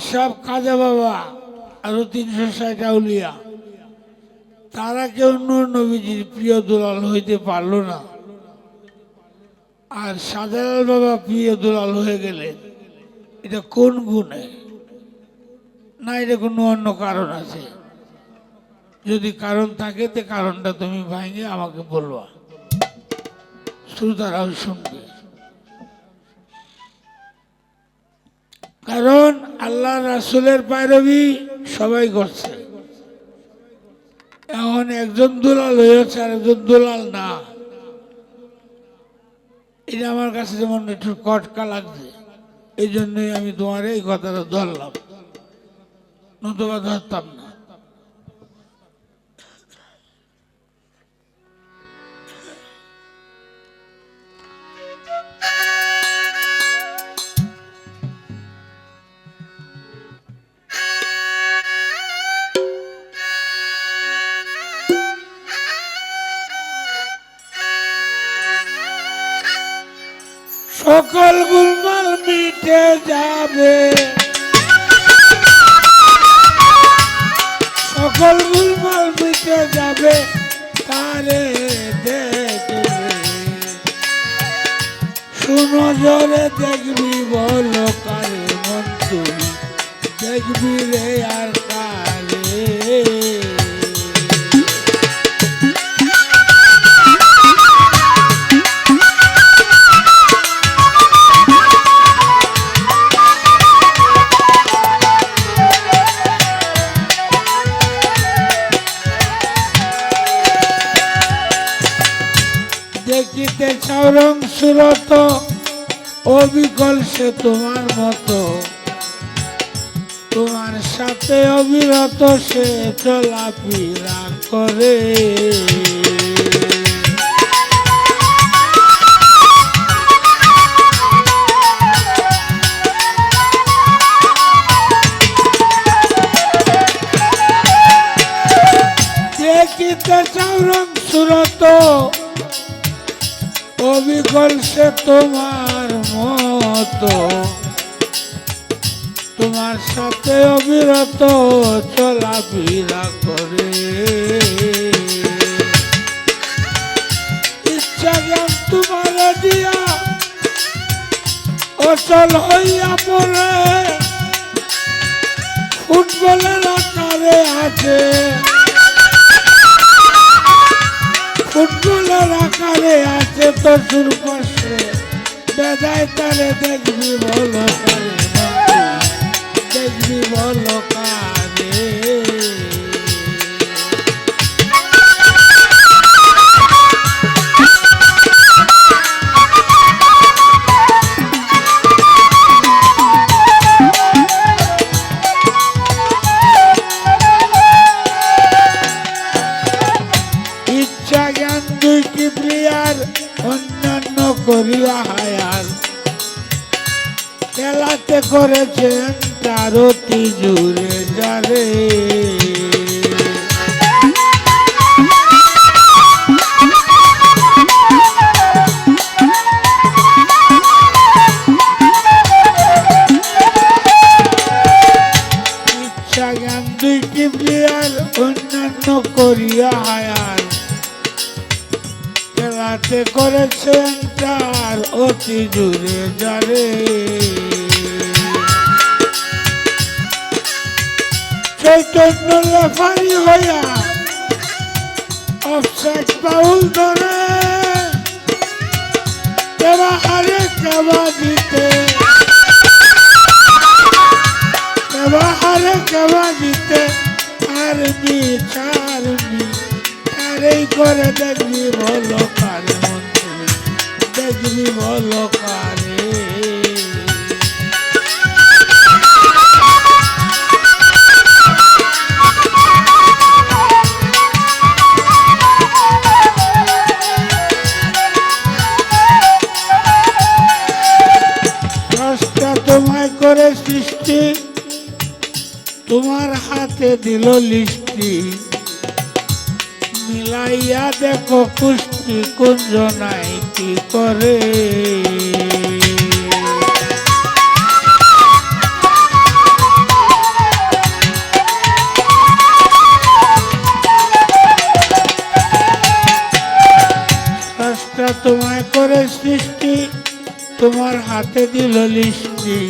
সাহেব খাজা বাবা আরও তিনশো তারা কেউ নূর নবীজির প্রিয় দুলাল হইতে না। আর বাবা প্রিয় দুলাল হয়ে গেলেন। এটা কোন গুণে? না, এটা কোনো অন্য কারণ আছে। যদি কারণ থাকে, তে কারণটা তুমি ভাঙে আমাকে বলবা। শ্রোতারাও শুনবে। কারণ আল্লাহ রাসুলের পায়রবি সবাই করছে। এখন একজন দুলাল হয়েছে আর একজন দুলাল না। এটা আমার কাছে যেমন একটু কটকা লাগছে এই জন্যই আমি তোমার এই কথাটা ধরলাম। নতুবা ধরতাম না। সকল গুলমাল মিটে যাবে। সকল গুলমাল মিটে যাবে, তারে দেখবে। শুনো জোরে দেখবি বলো কারে মন দেখবি রে আর অবিকল সে তোমার মতো। তোমার সাথে অবিরত সে চলাফেরা করে। সুরত অবিকল সে তোমার মতো। তোমার সাথে অবিরত চলাফেরা করে। ইচ্ছা জ্ঞান তোমার দিয়া অচল হইয়া পড়ে। ফুটবলের আকারে আছে। ফুটবলের আকারে আছে তো সুর পাশে বেজায় তারে দেখবি বলো তারে বন্ধু, দেখবি বলো কারে ইচ্ছা জ্ঞান দুইটি প্রিয়ার অন্যান্য করিয়া হায়ার। খেলাতে করেছেন তার অতি জুড়ে যারে ইচ্ছা জ্ঞান দুইটি অন্যান্য করিয়া হায়ার। খেলাতে করেছেন তার অতি দূরে যারে চৈতন্য লেফারি হইয়া অফসাইড বাউল ধরে। কেবা হারে কেবা দিতে কেবা হারে কেবা দিতে আরবি চারবি আরেই করে দেখবি বলো কারে দেখবি বলো কারে তোমার হাতে দিল লিষ্টি। মিলাইয়া দেখো পুষ্টি কুঞ্জ নাই কি করে? তোমায় করে সৃষ্টি, তোমার হাতে দিল লিষ্টি।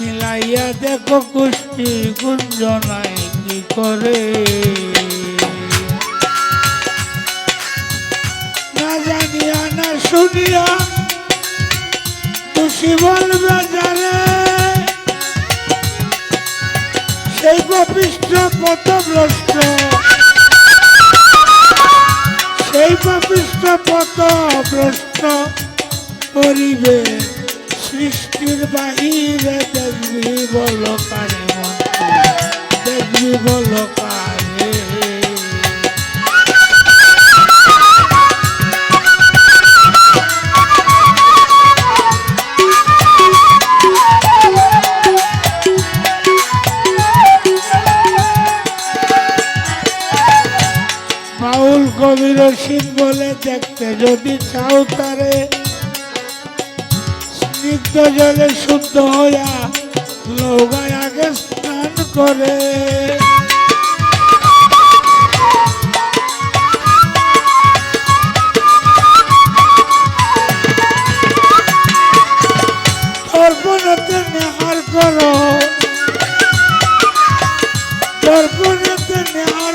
মিলাইয়া দেখো কুষ্টি গুঞ্জনায় কি করে? শুনিয়া খুশি বলবে যারে সেই পপিষ্ট পথভ্রষ্ট। সেই পপিষ্ট পথভ্রষ্ট করিবে সৃষ্টির বাহিরে। দেখবি বল কারে দেখবি বল কারে দেখতে যদি চাও তারে। স্নিগ্ধ জলে শুদ্ধ হইয়া লৌগায় আগে স্নান করে। দর্পণতে নেহার করো। দর্পণতে নেহার